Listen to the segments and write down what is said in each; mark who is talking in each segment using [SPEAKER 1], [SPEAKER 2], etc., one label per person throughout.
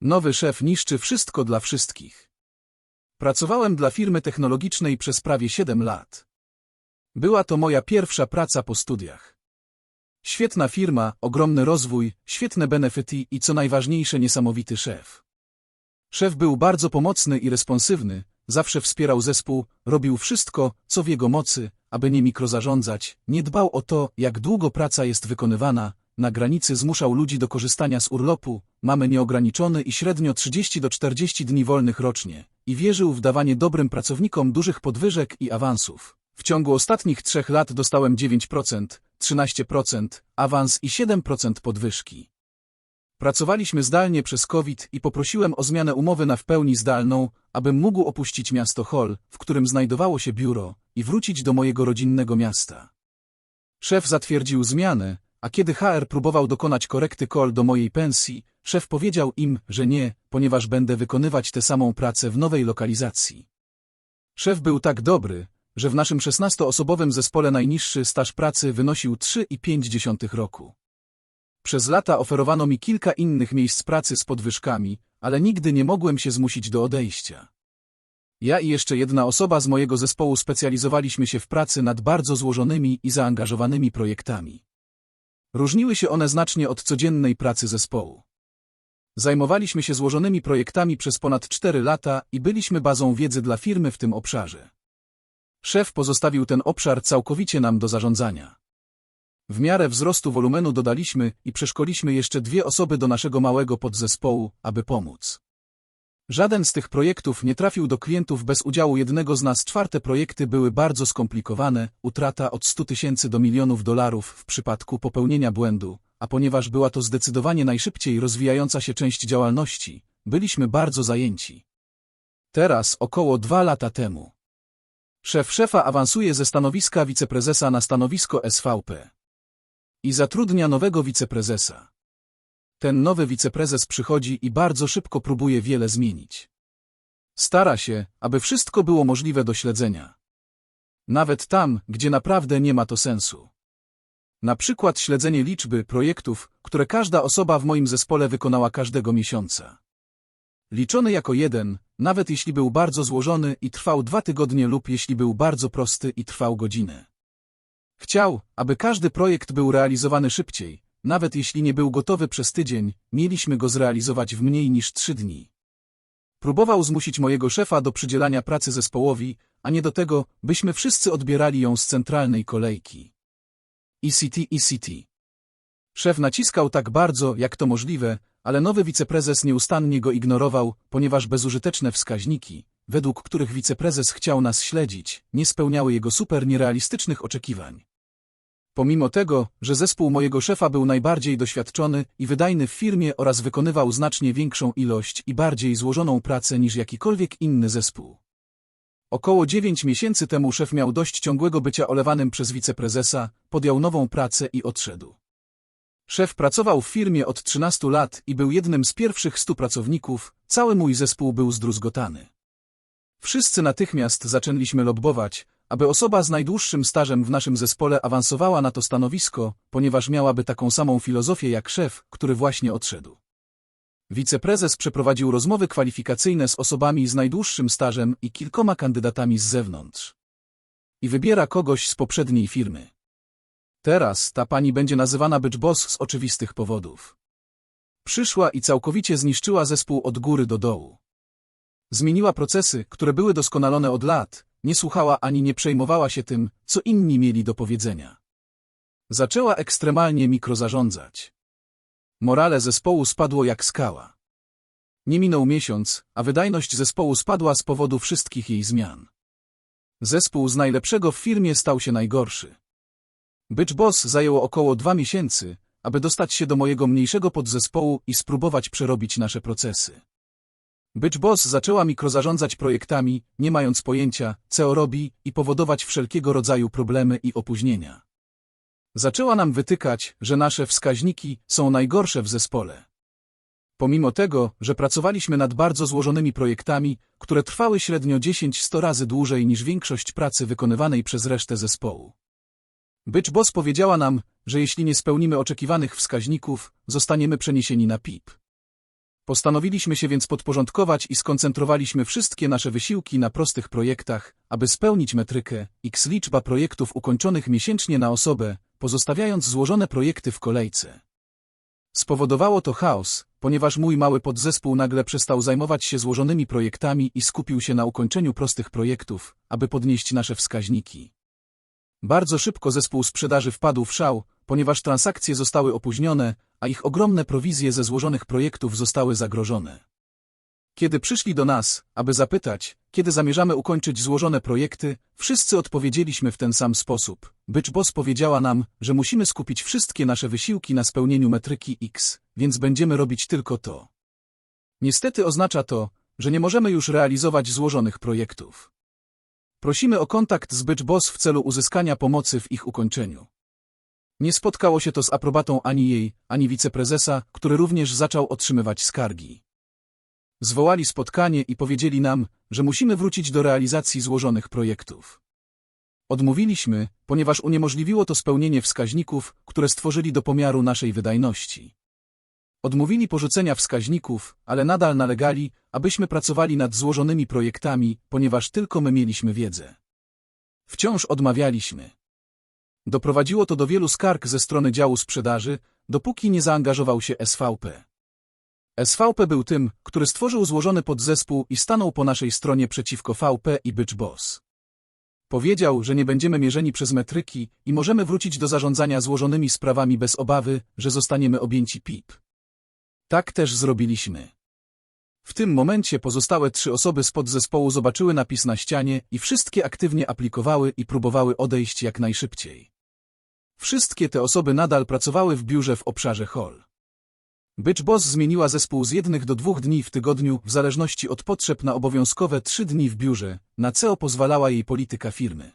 [SPEAKER 1] Nowy szef niszczy wszystko dla wszystkich. Pracowałem dla firmy technologicznej przez prawie 7 lat. Była to moja pierwsza praca po studiach. Świetna firma, ogromny rozwój, świetne benefity i co najważniejsze niesamowity szef. Szef był bardzo pomocny i responsywny, zawsze wspierał zespół, robił wszystko, co w jego mocy, aby nie mikrozarządzać, nie dbał o to, jak długo praca jest wykonywana, na granicy zmuszał ludzi do korzystania z urlopu, mamy nieograniczony i średnio 30 do 40 dni wolnych rocznie, i wierzył w dawanie dobrym pracownikom dużych podwyżek i awansów. W ciągu ostatnich trzech lat dostałem 9%, 13%, awans i 7% podwyżki. Pracowaliśmy zdalnie przez COVID i poprosiłem o zmianę umowy na w pełni zdalną, abym mógł opuścić miasto Hall, w którym znajdowało się biuro, i wrócić do mojego rodzinnego miasta. Szef zatwierdził zmianę, a kiedy HR próbował dokonać korekty call do mojej pensji, szef powiedział im, że nie, ponieważ będę wykonywać tę samą pracę w nowej lokalizacji. Szef był tak dobry, że w naszym 16-osobowym zespole najniższy staż pracy wynosił 3,5 roku. Przez lata oferowano mi kilka innych miejsc pracy z podwyżkami, ale nigdy nie mogłem się zmusić do odejścia. Ja i jeszcze jedna osoba z mojego zespołu specjalizowaliśmy się w pracy nad bardzo złożonymi i zaangażowanymi projektami. Różniły się one znacznie od codziennej pracy zespołu. Zajmowaliśmy się złożonymi projektami przez ponad 4 lata i byliśmy bazą wiedzy dla firmy w tym obszarze. Szef pozostawił ten obszar całkowicie nam do zarządzania. W miarę wzrostu wolumenu dodaliśmy i przeszkoliliśmy jeszcze dwie osoby do naszego małego podzespołu, aby pomóc. Żaden z tych projektów nie trafił do klientów bez udziału jednego z nas. Czwarte projekty były bardzo skomplikowane, utrata od 100 tysięcy do milionów dolarów w przypadku popełnienia błędu, a ponieważ była to zdecydowanie najszybciej rozwijająca się część działalności, byliśmy bardzo zajęci. Teraz, około dwa lata temu. Szef szefa awansuje ze stanowiska wiceprezesa na stanowisko SVP. I zatrudnia nowego wiceprezesa. Ten nowy wiceprezes przychodzi i bardzo szybko próbuje wiele zmienić. Stara się, aby wszystko było możliwe do śledzenia. Nawet tam, gdzie naprawdę nie ma to sensu. Na przykład śledzenie liczby projektów, które każda osoba w moim zespole wykonała każdego miesiąca. Liczony jako jeden, nawet jeśli był bardzo złożony i trwał dwa tygodnie lub jeśli był bardzo prosty i trwał godzinę. Chciał, aby każdy projekt był realizowany szybciej, nawet jeśli nie był gotowy przez tydzień, mieliśmy go zrealizować w mniej niż trzy dni. Próbował zmusić mojego szefa do przydzielania pracy zespołowi, a nie do tego, byśmy wszyscy odbierali ją z centralnej kolejki. ECT, ECT. Szef naciskał tak bardzo, jak to możliwe, ale nowy wiceprezes nieustannie go ignorował, ponieważ bezużyteczne wskaźniki, według których wiceprezes chciał nas śledzić, nie spełniały jego super nierealistycznych oczekiwań. Pomimo tego, że zespół mojego szefa był najbardziej doświadczony i wydajny w firmie oraz wykonywał znacznie większą ilość i bardziej złożoną pracę niż jakikolwiek inny zespół. Około dziewięć miesięcy temu szef miał dość ciągłego bycia olewanym przez wiceprezesa, podjął nową pracę i odszedł. Szef pracował w firmie od 13 lat i był jednym z pierwszych stu pracowników, cały mój zespół był zdruzgotany. Wszyscy natychmiast zaczęliśmy lobbować, aby osoba z najdłuższym stażem w naszym zespole awansowała na to stanowisko, ponieważ miałaby taką samą filozofię jak szef, który właśnie odszedł. Wiceprezes przeprowadził rozmowy kwalifikacyjne z osobami z najdłuższym stażem i kilkoma kandydatami z zewnątrz. I wybiera kogoś z poprzedniej firmy. Teraz ta pani będzie nazywana Bitch Boss z oczywistych powodów. Przyszła i całkowicie zniszczyła zespół od góry do dołu. Zmieniła procesy, które były doskonalone od lat, nie słuchała ani nie przejmowała się tym, co inni mieli do powiedzenia. Zaczęła ekstremalnie mikrozarządzać. Morale zespołu spadło jak skała. Nie minął miesiąc, a wydajność zespołu spadła z powodu wszystkich jej zmian. Zespół z najlepszego w firmie stał się najgorszy. Bitch Boss zajęło około dwa miesięcy, aby dostać się do mojego mniejszego podzespołu i spróbować przerobić nasze procesy. Bitch Boss zaczęła mikrozarządzać projektami, nie mając pojęcia, co robi i powodować wszelkiego rodzaju problemy i opóźnienia. Zaczęła nam wytykać, że nasze wskaźniki są najgorsze w zespole. Pomimo tego, że pracowaliśmy nad bardzo złożonymi projektami, które trwały średnio 10-100 razy dłużej niż większość pracy wykonywanej przez resztę zespołu. Bitch Boss powiedziała nam, że jeśli nie spełnimy oczekiwanych wskaźników, zostaniemy przeniesieni na PIP. Postanowiliśmy się więc podporządkować i skoncentrowaliśmy wszystkie nasze wysiłki na prostych projektach, aby spełnić metrykę x liczba projektów ukończonych miesięcznie na osobę, pozostawiając złożone projekty w kolejce. Spowodowało to chaos, ponieważ mój mały podzespół nagle przestał zajmować się złożonymi projektami i skupił się na ukończeniu prostych projektów, aby podnieść nasze wskaźniki. Bardzo szybko zespół sprzedaży wpadł w szał, ponieważ transakcje zostały opóźnione, a ich ogromne prowizje ze złożonych projektów zostały zagrożone. Kiedy przyszli do nas, aby zapytać, kiedy zamierzamy ukończyć złożone projekty, wszyscy odpowiedzieliśmy w ten sam sposób. Bycz Boss powiedziała nam, że musimy skupić wszystkie nasze wysiłki na spełnieniu metryki X, więc będziemy robić tylko to. Niestety oznacza to, że nie możemy już realizować złożonych projektów. Prosimy o kontakt z Bycz Boss w celu uzyskania pomocy w ich ukończeniu. Nie spotkało się to z aprobatą ani jej, ani wiceprezesa, który również zaczął otrzymywać skargi. Zwołali spotkanie i powiedzieli nam, że musimy wrócić do realizacji złożonych projektów. Odmówiliśmy, ponieważ uniemożliwiło to spełnienie wskaźników, które stworzyli do pomiaru naszej wydajności. Odmówili porzucenia wskaźników, ale nadal nalegali, abyśmy pracowali nad złożonymi projektami, ponieważ tylko my mieliśmy wiedzę. Wciąż odmawialiśmy. Doprowadziło to do wielu skarg ze strony działu sprzedaży, dopóki nie zaangażował się SVP. SVP był tym, który stworzył złożony podzespół i stanął po naszej stronie przeciwko VP i Bycz Boss. Powiedział, że nie będziemy mierzeni przez metryki i możemy wrócić do zarządzania złożonymi sprawami bez obawy, że zostaniemy objęci PIP. Tak też zrobiliśmy. W tym momencie pozostałe trzy osoby z podzespołu zobaczyły napis na ścianie i wszystkie aktywnie aplikowały i próbowały odejść jak najszybciej. Wszystkie te osoby nadal pracowały w biurze w obszarze hall. Bitch Boss zmieniła zespół z jednych do dwóch dni w tygodniu w zależności od potrzeb na obowiązkowe trzy dni w biurze, na co pozwalała jej polityka firmy.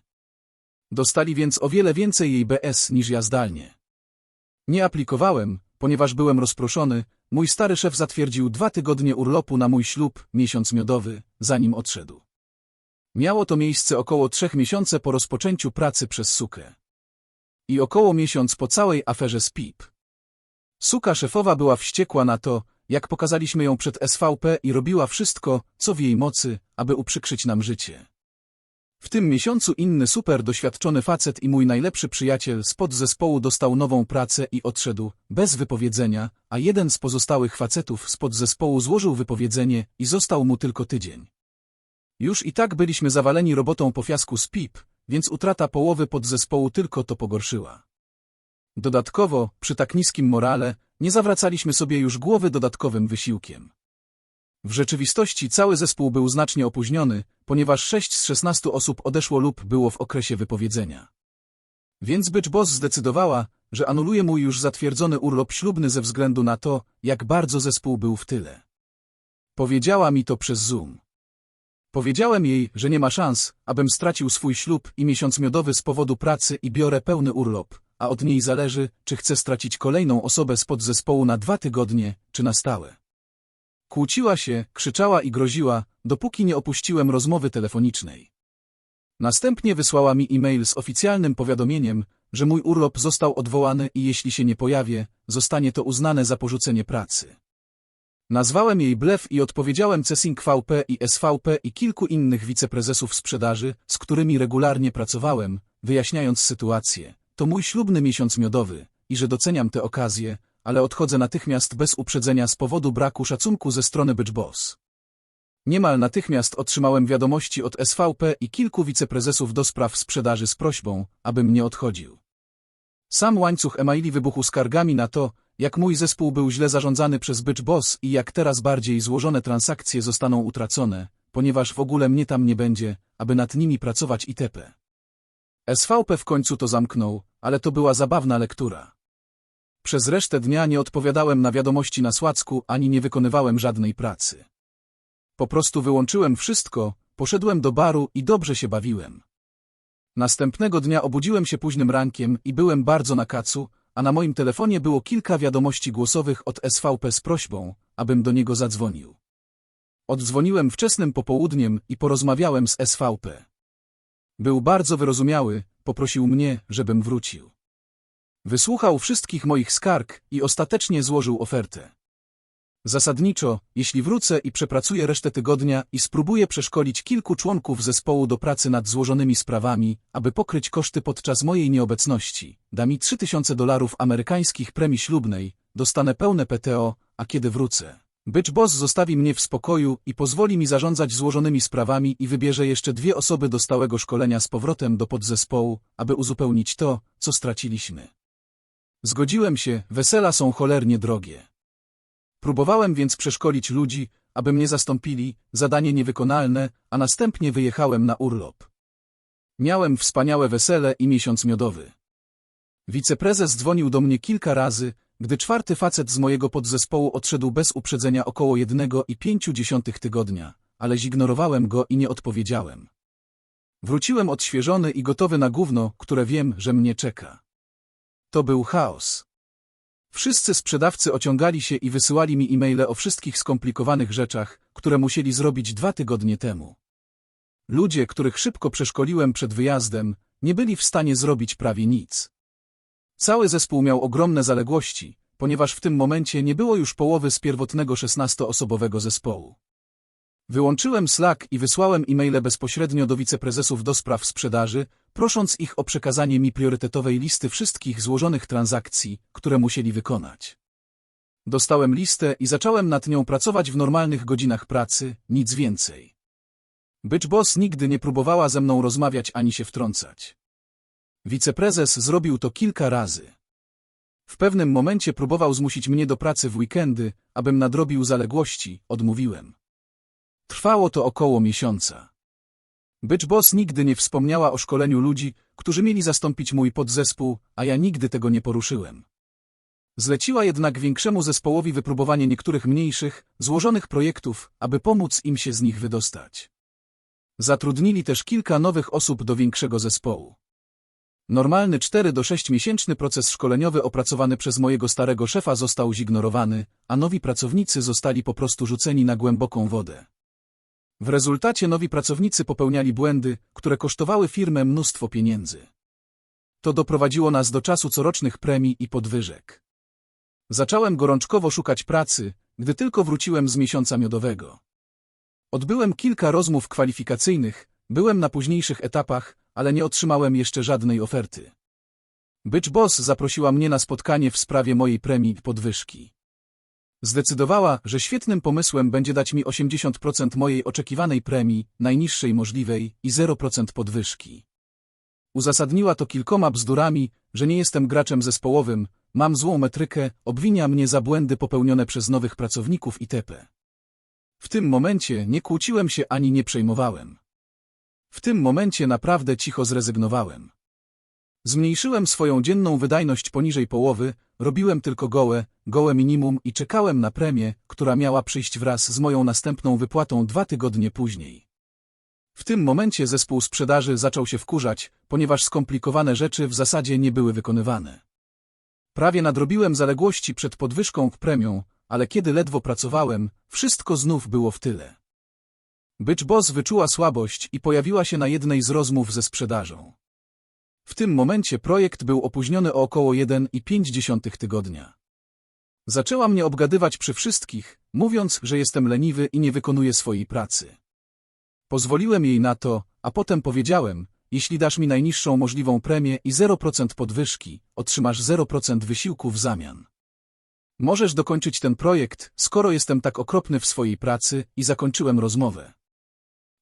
[SPEAKER 1] Dostali więc o wiele więcej jej BS niż ja zdalnie. Nie aplikowałem, ponieważ byłem rozproszony, mój stary szef zatwierdził dwa tygodnie urlopu na mój ślub, miesiąc miodowy, zanim odszedł. Miało to miejsce około trzech miesiące po rozpoczęciu pracy przez Sukę. I około miesiąc po całej aferze z PIP. Suka szefowa była wściekła na to, jak pokazaliśmy ją przed SVP i robiła wszystko, co w jej mocy, aby uprzykrzyć nam życie. W tym miesiącu inny super doświadczony facet i mój najlepszy przyjaciel z podzespołu dostał nową pracę i odszedł, bez wypowiedzenia, a jeden z pozostałych facetów z podzespołu złożył wypowiedzenie i został mu tylko tydzień. Już i tak byliśmy zawaleni robotą po fiasku z PIP, więc utrata połowy podzespołu tylko to pogorszyła. Dodatkowo, przy tak niskim morale, nie zawracaliśmy sobie już głowy dodatkowym wysiłkiem. W rzeczywistości cały zespół był znacznie opóźniony, ponieważ 6 z 16 osób odeszło lub było w okresie wypowiedzenia. Więc Bitch Boss zdecydowała, że anuluje mój już zatwierdzony urlop ślubny ze względu na to, jak bardzo zespół był w tyle. Powiedziała mi to przez Zoom. Powiedziałem jej, że nie ma szans, abym stracił swój ślub i miesiąc miodowy z powodu pracy i biorę pełny urlop, a od niej zależy, czy chcę stracić kolejną osobę z podzespołu na dwa tygodnie, czy na stałe. Kłóciła się, krzyczała i groziła, dopóki nie opuściłem rozmowy telefonicznej. Następnie wysłała mi e-mail z oficjalnym powiadomieniem, że mój urlop został odwołany i jeśli się nie pojawię, zostanie to uznane za porzucenie pracy. Nazwałem jej blef i odpowiedziałem Cesing VP i SVP i kilku innych wiceprezesów sprzedaży, z którymi regularnie pracowałem, wyjaśniając sytuację. To mój ślubny miesiąc miodowy i że doceniam tę okazję, ale odchodzę natychmiast bez uprzedzenia z powodu braku szacunku ze strony Bitch Boss. Niemal natychmiast otrzymałem wiadomości od SVP i kilku wiceprezesów do spraw sprzedaży z prośbą, abym nie odchodził. Sam łańcuch emaili wybuchł skargami na to, jak mój zespół był źle zarządzany przez Bitch Boss i jak teraz bardziej złożone transakcje zostaną utracone, ponieważ w ogóle mnie tam nie będzie, aby nad nimi pracować itp. SVP w końcu to zamknął, ale to była zabawna lektura. Przez resztę dnia nie odpowiadałem na wiadomości na Słacku ani nie wykonywałem żadnej pracy. Po prostu wyłączyłem wszystko, poszedłem do baru i dobrze się bawiłem. Następnego dnia obudziłem się późnym rankiem i byłem bardzo na kacu, a na moim telefonie było kilka wiadomości głosowych od SVP z prośbą, abym do niego zadzwonił. Oddzwoniłem wczesnym popołudniem i porozmawiałem z SVP. Był bardzo wyrozumiały, poprosił mnie, żebym wrócił. Wysłuchał wszystkich moich skarg i ostatecznie złożył ofertę. Zasadniczo, jeśli wrócę i przepracuję resztę tygodnia i spróbuję przeszkolić kilku członków zespołu do pracy nad złożonymi sprawami, aby pokryć koszty podczas mojej nieobecności, da mi 3000 dolarów amerykańskich premii ślubnej, dostanę pełne PTO, a kiedy wrócę, Bitch Boss zostawi mnie w spokoju i pozwoli mi zarządzać złożonymi sprawami i wybierze jeszcze dwie osoby do stałego szkolenia z powrotem do podzespołu, aby uzupełnić to, co straciliśmy. Zgodziłem się, wesela są cholernie drogie. Próbowałem więc przeszkolić ludzi, aby mnie zastąpili, zadanie niewykonalne, a następnie wyjechałem na urlop. Miałem wspaniałe wesele i miesiąc miodowy. Wiceprezes dzwonił do mnie kilka razy, gdy czwarty facet z mojego podzespołu odszedł bez uprzedzenia około jednego i pięciu dziesiątych tygodnia, ale zignorowałem go i nie odpowiedziałem. Wróciłem odświeżony i gotowy na gówno, które wiem, że mnie czeka. To był chaos. Wszyscy sprzedawcy ociągali się i wysyłali mi e-maile o wszystkich skomplikowanych rzeczach, które musieli zrobić dwa tygodnie temu. Ludzie, których szybko przeszkoliłem przed wyjazdem, nie byli w stanie zrobić prawie nic. Cały zespół miał ogromne zaległości, ponieważ w tym momencie nie było już połowy z pierwotnego 16-osobowego zespołu. Wyłączyłem Slack i wysłałem e-maile bezpośrednio do wiceprezesów do spraw sprzedaży, prosząc ich o przekazanie mi priorytetowej listy wszystkich złożonych transakcji, które musieli wykonać. Dostałem listę i zacząłem nad nią pracować w normalnych godzinach pracy, nic więcej. Bitch Boss nigdy nie próbowała ze mną rozmawiać ani się wtrącać. Wiceprezes zrobił to kilka razy. W pewnym momencie próbował zmusić mnie do pracy w weekendy, abym nadrobił zaległości, odmówiłem. Trwało to około miesiąca. Bitch Boss nigdy nie wspomniała o szkoleniu ludzi, którzy mieli zastąpić mój podzespół, a ja nigdy tego nie poruszyłem. Zleciła jednak większemu zespołowi wypróbowanie niektórych mniejszych, złożonych projektów, aby pomóc im się z nich wydostać. Zatrudnili też kilka nowych osób do większego zespołu. Normalny 4 do 6 miesięczny proces szkoleniowy opracowany przez mojego starego szefa został zignorowany, a nowi pracownicy zostali po prostu rzuceni na głęboką wodę. W rezultacie nowi pracownicy popełniali błędy, które kosztowały firmę mnóstwo pieniędzy. To doprowadziło nas do czasu corocznych premii i podwyżek. Zacząłem gorączkowo szukać pracy, gdy tylko wróciłem z miesiąca miodowego. Odbyłem kilka rozmów kwalifikacyjnych, byłem na późniejszych etapach, ale nie otrzymałem jeszcze żadnej oferty. Bitch Boss zaprosiła mnie na spotkanie w sprawie mojej premii i podwyżki. Zdecydowała, że świetnym pomysłem będzie dać mi 80% mojej oczekiwanej premii, najniższej możliwej, i 0% podwyżki. Uzasadniła to kilkoma bzdurami, że nie jestem graczem zespołowym, mam złą metrykę, obwinia mnie za błędy popełnione przez nowych pracowników itp. W tym momencie nie kłóciłem się ani nie przejmowałem. W tym momencie naprawdę cicho zrezygnowałem. Zmniejszyłem swoją dzienną wydajność poniżej połowy, robiłem tylko gołe, gołe minimum i czekałem na premię, która miała przyjść wraz z moją następną wypłatą dwa tygodnie później. W tym momencie zespół sprzedaży zaczął się wkurzać, ponieważ skomplikowane rzeczy w zasadzie nie były wykonywane. Prawie nadrobiłem zaległości przed podwyżką w premią, ale kiedy ledwo pracowałem, wszystko znów było w tyle. Bitch Boss wyczuła słabość i pojawiła się na jednej z rozmów ze sprzedażą. W tym momencie projekt był opóźniony o około 1,5 tygodnia. Zaczęła mnie obgadywać przy wszystkich, mówiąc, że jestem leniwy i nie wykonuję swojej pracy. Pozwoliłem jej na to, a potem powiedziałem, jeśli dasz mi najniższą możliwą premię i 0% podwyżki, otrzymasz 0% wysiłku w zamian. Możesz dokończyć ten projekt, skoro jestem tak okropny w swojej pracy i zakończyłem rozmowę.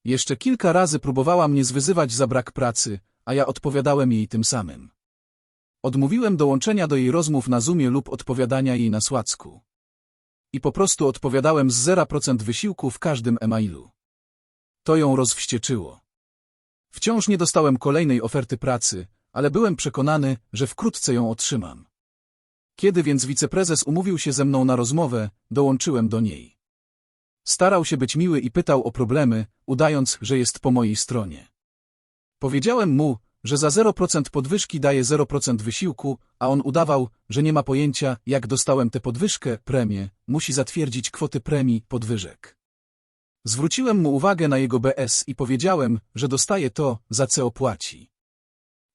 [SPEAKER 1] Jeszcze kilka razy próbowała mnie zwyzywać za brak pracy, a ja odpowiadałem jej tym samym. Odmówiłem dołączenia do jej rozmów na Zoomie lub odpowiadania jej na Słacku. I po prostu odpowiadałem z 0% wysiłku w każdym e-mailu. To ją rozwścieczyło. Wciąż nie dostałem kolejnej oferty pracy, ale byłem przekonany, że wkrótce ją otrzymam. Kiedy więc wiceprezes umówił się ze mną na rozmowę, dołączyłem do niej. Starał się być miły i pytał o problemy, udając, że jest po mojej stronie. Powiedziałem mu, że za 0% podwyżki daje 0% wysiłku, a on udawał, że nie ma pojęcia, jak dostałem tę podwyżkę, premię, musi zatwierdzić kwoty premii, podwyżek. Zwróciłem mu uwagę na jego BS i powiedziałem, że dostaje to, za co opłaci.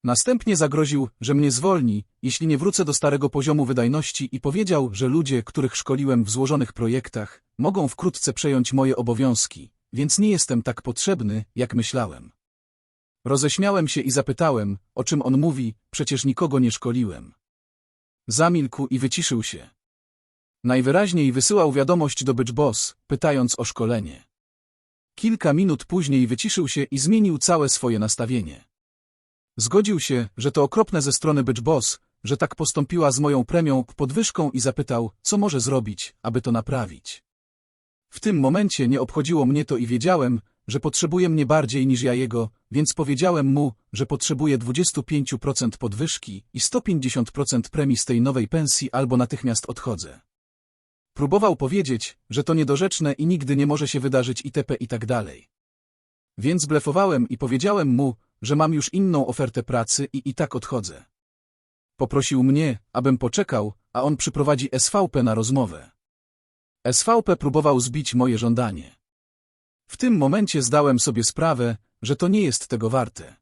[SPEAKER 1] Następnie zagroził, że mnie zwolni, jeśli nie wrócę do starego poziomu wydajności i powiedział, że ludzie, których szkoliłem w złożonych projektach, mogą wkrótce przejąć moje obowiązki, więc nie jestem tak potrzebny, jak myślałem. Roześmiałem się i zapytałem, o czym on mówi, przecież nikogo nie szkoliłem. Zamilkł i wyciszył się. Najwyraźniej wysyłał wiadomość do Bitch Boss, pytając o szkolenie. Kilka minut później wyciszył się i zmienił całe swoje nastawienie. Zgodził się, że to okropne ze strony Bitch Boss, że tak postąpiła z moją premią, podwyżką i zapytał, co może zrobić, aby to naprawić. W tym momencie nie obchodziło mnie to i wiedziałem, że potrzebuje mnie bardziej niż ja jego, więc powiedziałem mu, że potrzebuję 25% podwyżki i 150% premii z tej nowej pensji albo natychmiast odchodzę. Próbował powiedzieć, że to niedorzeczne i nigdy nie może się wydarzyć itp. i tak dalej. Więc blefowałem i powiedziałem mu, że mam już inną ofertę pracy i i tak odchodzę. Poprosił mnie, abym poczekał, a on przyprowadzi SVP na rozmowę. SVP próbował zbić moje żądanie. W tym momencie zdałem sobie sprawę, że to nie jest tego warte.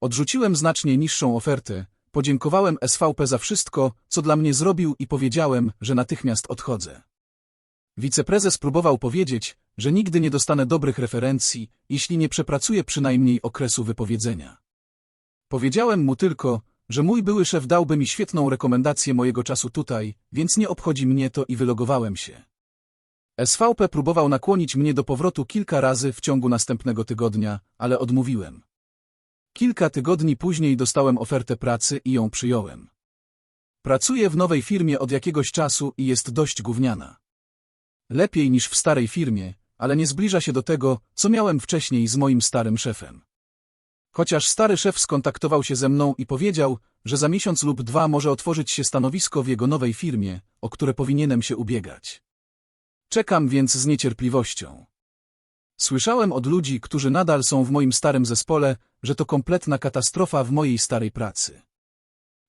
[SPEAKER 1] Odrzuciłem znacznie niższą ofertę, podziękowałem SVP za wszystko, co dla mnie zrobił i powiedziałem, że natychmiast odchodzę. Wiceprezes próbował powiedzieć, że nigdy nie dostanę dobrych referencji, jeśli nie przepracuję przynajmniej okresu wypowiedzenia. Powiedziałem mu tylko, że mój były szef dałby mi świetną rekomendację mojego czasu tutaj, więc nie obchodzi mnie to i wylogowałem się. SVP próbował nakłonić mnie do powrotu kilka razy w ciągu następnego tygodnia, ale odmówiłem. Kilka tygodni później dostałem ofertę pracy i ją przyjąłem. Pracuję w nowej firmie od jakiegoś czasu i jest dość gówniana. Lepiej niż w starej firmie, ale nie zbliża się do tego, co miałem wcześniej z moim starym szefem. Chociaż stary szef skontaktował się ze mną i powiedział, że za miesiąc lub dwa może otworzyć się stanowisko w jego nowej firmie, o które powinienem się ubiegać. Czekam więc z niecierpliwością. Słyszałem od ludzi, którzy nadal są w moim starym zespole, że to kompletna katastrofa w mojej starej pracy.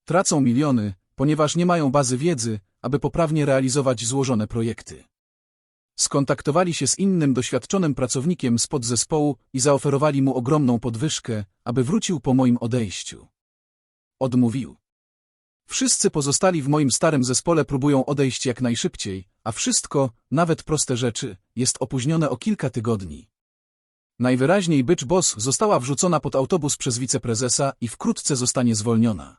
[SPEAKER 1] Tracą miliony, ponieważ nie mają bazy wiedzy, aby poprawnie realizować złożone projekty. Skontaktowali się z innym doświadczonym pracownikiem z podzespołu i zaoferowali mu ogromną podwyżkę, aby wrócił po moim odejściu. Odmówił. Wszyscy pozostali w moim starym zespole próbują odejść jak najszybciej, a wszystko, nawet proste rzeczy, jest opóźnione o kilka tygodni. Najwyraźniej Bitch Boss została wrzucona pod autobus przez wiceprezesa i wkrótce zostanie zwolniona.